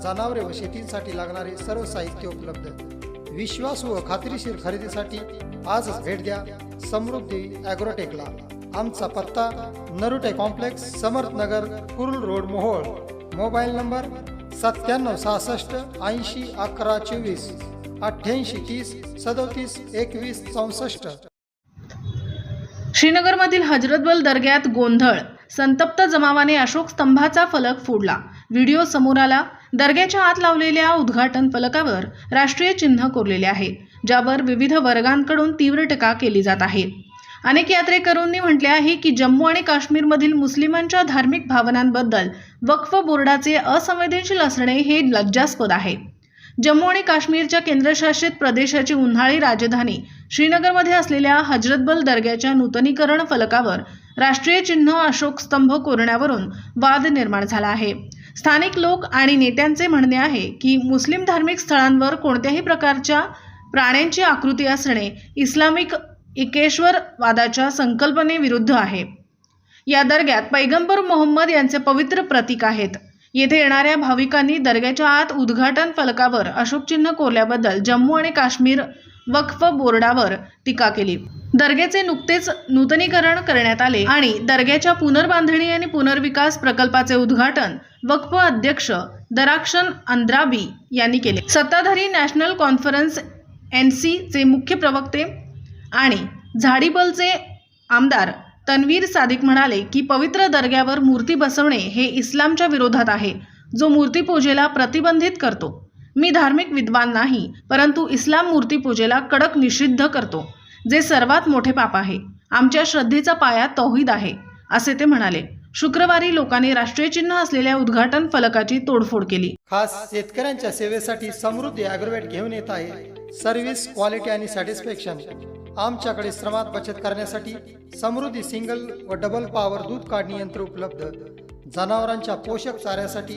जनावरे व शेतीसाठी लागणारे सर्व साहित्य उपलब्ध विश्वास व खात्रीशीर खरेदीसाठी आजच भेट द्या समृद्धी ॲग्रोटेकला. आमचा पत्ता Narute complex Samarth Nagar Kurul road Mohol. Mobile number सत्त्याण्णव सहासष्ट ऐंशी अकरा चोवीस अठ्ठ्याऐंशी तीस सदोतीस एकवीस चौसष्ट. श्रीनगरमधील हजरतबल दर्ग्यात गोंधळ. संतप्त जमावाने अशोक स्तंभाचा फलक फोडला. व्हिडिओ समोर आला. दर्ग्याच्या आत लावलेल्या उद्घाटन फलकावर राष्ट्रीय चिन्ह कोरलेले आहे ज्यावर विविध वर्गांकडून तीव्र टीका केली जात आहे. अनेक यात्रेकरूंनी म्हटले आहे की जम्मू आणि काश्मीरमधील मुस्लिमांच्या धार्मिक भावनांबद्दल वक्फ बोर्डाचे असंवेदनशील असणे हे लज्जास्पद आहे. जम्मू आणि काश्मीरच्या केंद्रशासित प्रदेशाची उन्हाळी राजधानी श्रीनगरमध्ये असलेल्या हजरतबल दर्ग्याच्या नूतनीकरण फलकावर राष्ट्रीय चिन्ह अशोक स्तंभ कोरण्यावरून वाद निर्माण झाला आहे. स्थानिक लोक आणि नेत्यांचे म्हणणे आहे की मुस्लिम धार्मिक स्थळांवर कोणत्याही प्रकारच्या प्राण्यांची आकृती असणे इस्लामिक इकेश्वरवादाच्या संकल्पनेविरुद्ध आहे. या दर्ग्यात पैगंबर मोहम्मद यांचे पवित्र प्रतीक आहेत. येथे येणाऱ्या भाविकांनी दर्ग्याच्या आत उद्घाटन फलकावर अशोक चिन्ह कोरल्याबद्दल जम्मू आणि काश्मीर वक्फ बोर्डावर टीका केली. दर्ग्याचे नुकतेच नूतनीकरण करण्यात आले आणि दर्ग्याच्या पुनर्बांधणी आणि पुनर्विकास प्रकल्पाचे उद्घाटन वक्फ अध्यक्ष दराक्षन अंद्राबी यांनी केले. सत्ताधारी नॅशनल कॉन्फरन्स एन चे मुख्य प्रवक्ते आणि झाडीबलचे आमदार तन्वीर सादिक म्हणाले की पवित्र दर्ग्यावर मूर्ती बसवणे हे इस्लामच्या विरोधात आहे जो मूर्तीपूजेला प्रतिबंधित करतो. मी धार्मिक विद्वान नाही परंतु इस्लाम मूर्तीपूजेला कडक निषिद्ध करतो जे सर्वात मोठे पाप आहे. आमच्या श्रद्धेचा पाया तौहीद आहे असे ते म्हणाले. शुक्रवारी लोकांनी राष्ट्रीय चिन्ह असलेल्या उद्घाटन फलकाची तोडफोड केली. खास शेतकऱ्यांच्या सेवेसाठी समृद्धी ॲग्रोवेट घेऊन येत आहे. सर्व्हिस क्वालिटी आणि सॅटिस्फॅक्शन आमच्याकडे श्रमात बचत करण्यासाठी समृद्धी सिंगल व डबल पॉवर दूध काढणी यंत्र उपलब्ध. जनावरांच्या पोषक चाऱ्यासाठी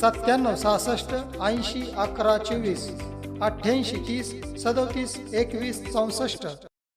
सत्त्याण्णव सहासष्ट ऐंशी अकरा चोवीस अठ्ठ्याऐंशी तीस सदोतीस एकवीस चौसष्ट